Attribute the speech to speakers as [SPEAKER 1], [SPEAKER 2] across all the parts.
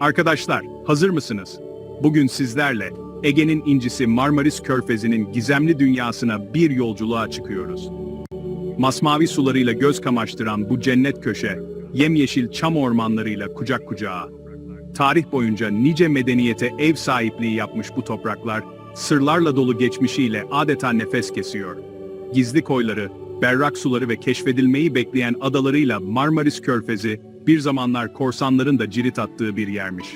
[SPEAKER 1] Arkadaşlar, hazır mısınız? Bugün sizlerle Ege'nin incisi Marmaris Körfezi'nin gizemli dünyasına bir yolculuğa çıkıyoruz. Masmavi sularıyla göz kamaştıran bu cennet köşe, yemyeşil çam ormanlarıyla kucak kucağa. Tarih boyunca nice medeniyete ev sahipliği yapmış bu topraklar, sırlarla dolu geçmişiyle adeta nefes kesiyor. Gizli koyları, berrak suları ve keşfedilmeyi bekleyen adalarıyla Marmaris Körfezi, bir zamanlar korsanların da cirit attığı bir yermiş.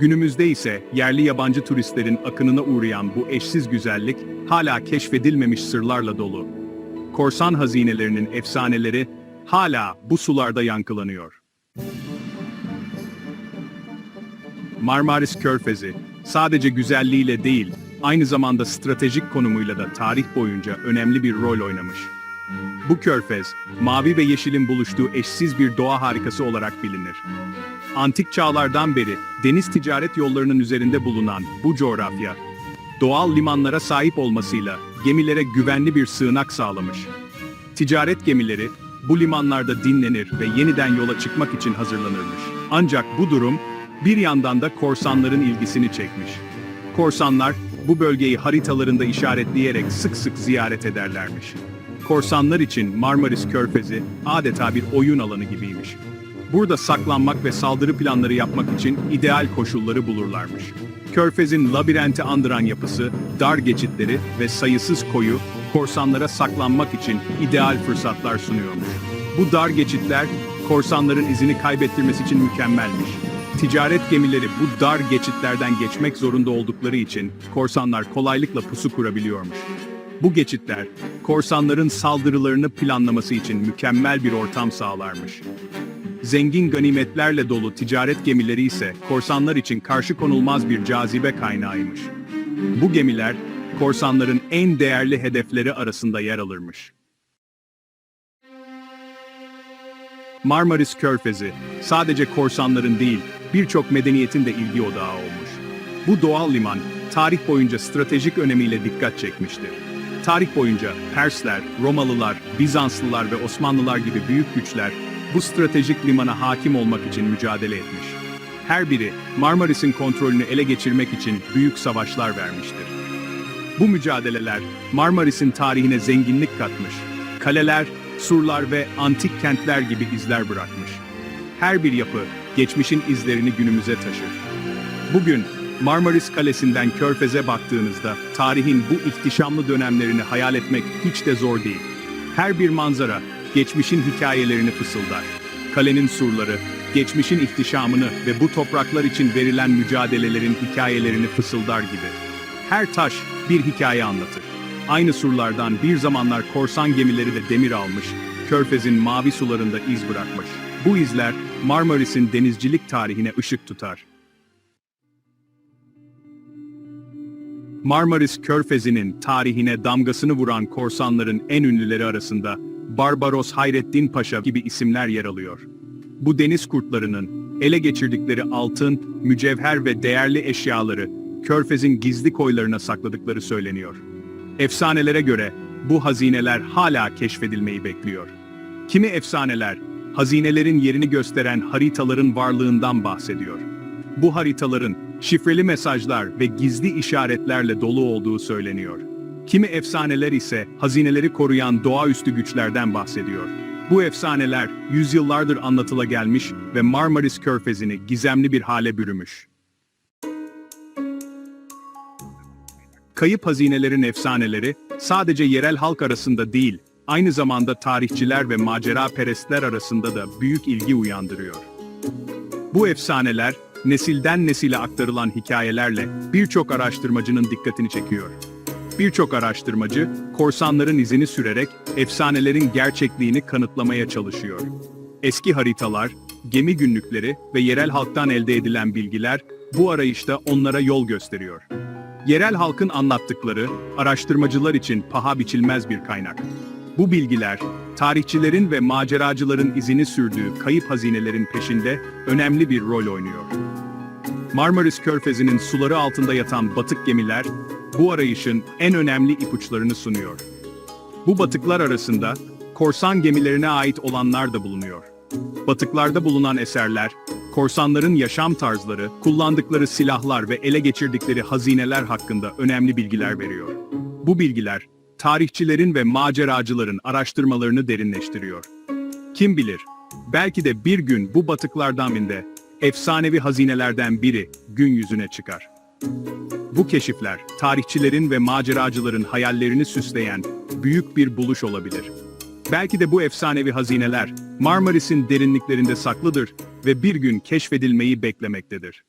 [SPEAKER 1] Günümüzde ise yerli yabancı turistlerin akınına uğrayan bu eşsiz güzellik hala keşfedilmemiş sırlarla dolu. Korsan hazinelerinin efsaneleri hala bu sularda yankılanıyor. Marmaris Körfezi sadece güzelliğiyle değil, aynı zamanda stratejik konumuyla da tarih boyunca önemli bir rol oynamış. Bu körfez, mavi ve yeşilin buluştuğu eşsiz bir doğa harikası olarak bilinir. Antik çağlardan beri deniz ticaret yollarının üzerinde bulunan bu coğrafya, doğal limanlara sahip olmasıyla gemilere güvenli bir sığınak sağlamış. Ticaret gemileri bu limanlarda dinlenir ve yeniden yola çıkmak için hazırlanırmış. Ancak bu durum bir yandan da korsanların ilgisini çekmiş. Korsanlar bu bölgeyi haritalarında işaretleyerek sık sık ziyaret ederlermiş. Korsanlar için Marmaris Körfezi adeta bir oyun alanı gibiymiş. Burada saklanmak ve saldırı planları yapmak için ideal koşulları bulurlarmış. Körfez'in labirenti andıran yapısı, dar geçitleri ve sayısız koyu, korsanlara saklanmak için ideal fırsatlar sunuyormuş. Bu dar geçitler, korsanların izini kaybettirmesi için mükemmelmiş. Ticaret gemileri bu dar geçitlerden geçmek zorunda oldukları için korsanlar kolaylıkla pusu kurabiliyormuş. Bu geçitler, korsanların saldırılarını planlaması için mükemmel bir ortam sağlarmış. Zengin ganimetlerle dolu ticaret gemileri ise korsanlar için karşı konulmaz bir cazibe kaynağıymış. Bu gemiler, korsanların en değerli hedefleri arasında yer alırmış. Marmaris Körfezi, sadece korsanların değil, birçok medeniyetin de ilgi odağı olmuş. Bu doğal liman, tarih boyunca stratejik önemiyle dikkat çekmiştir. Tarih boyunca Persler, Romalılar, Bizanslılar ve Osmanlılar gibi büyük güçler bu stratejik limana hakim olmak için mücadele etmiş. Her biri Marmaris'in kontrolünü ele geçirmek için büyük savaşlar vermiştir. Bu mücadeleler Marmaris'in tarihine zenginlik katmış. Kaleler, surlar ve antik kentler gibi izler bırakmış. Her bir yapı geçmişin izlerini günümüze taşır. Bugün Marmaris Kalesi'nden Körfez'e baktığınızda tarihin bu ihtişamlı dönemlerini hayal etmek hiç de zor değil. Her bir manzara geçmişin hikayelerini fısıldar. Kalenin surları, geçmişin ihtişamını ve bu topraklar için verilen mücadelelerin hikayelerini fısıldar gibi. Her taş bir hikaye anlatır. Aynı surlardan bir zamanlar korsan gemileri de demir almış, Körfez'in mavi sularında iz bırakmış. Bu izler Marmaris'in denizcilik tarihine ışık tutar. Marmaris Körfezi'nin tarihine damgasını vuran korsanların en ünlüleri arasında Barbaros Hayrettin Paşa gibi isimler yer alıyor. Bu deniz kurtlarının ele geçirdikleri altın, mücevher ve değerli eşyaları Körfez'in gizli koylarına sakladıkları söyleniyor. Efsanelere göre bu hazineler hala keşfedilmeyi bekliyor. Kimi efsaneler, hazinelerin yerini gösteren haritaların varlığından bahsediyor. Bu haritaların şifreli mesajlar ve gizli işaretlerle dolu olduğu söyleniyor. Kimi efsaneler ise hazineleri koruyan doğaüstü güçlerden bahsediyor. Bu efsaneler yüzyıllardır anlatıla gelmiş ve Marmaris Körfezi'ni gizemli bir hale bürümüş. Kayıp hazinelerin efsaneleri sadece yerel halk arasında değil, aynı zamanda tarihçiler ve macera perestler arasında da büyük ilgi uyandırıyor. Bu efsaneler, nesilden nesile aktarılan hikayelerle birçok araştırmacının dikkatini çekiyor. Birçok araştırmacı, korsanların izini sürerek efsanelerin gerçekliğini kanıtlamaya çalışıyor. Eski haritalar, gemi günlükleri ve yerel halktan elde edilen bilgiler bu arayışta onlara yol gösteriyor. Yerel halkın anlattıkları, araştırmacılar için paha biçilmez bir kaynak. Bu bilgiler, tarihçilerin ve maceracıların izini sürdüğü kayıp hazinelerin peşinde önemli bir rol oynuyor. Marmaris Körfezi'nin suları altında yatan batık gemiler, bu arayışın en önemli ipuçlarını sunuyor. Bu batıklar arasında, korsan gemilerine ait olanlar da bulunuyor. Batıklarda bulunan eserler, korsanların yaşam tarzları, kullandıkları silahlar ve ele geçirdikleri hazineler hakkında önemli bilgiler veriyor. Bu bilgiler, tarihçilerin ve maceracıların araştırmalarını derinleştiriyor. Kim bilir, belki de bir gün bu batıklardan birinde efsanevi hazinelerden biri gün yüzüne çıkar. Bu keşifler, tarihçilerin ve maceracıların hayallerini süsleyen büyük bir buluş olabilir. Belki de bu efsanevi hazineler Marmaris'in derinliklerinde saklıdır ve bir gün keşfedilmeyi beklemektedir.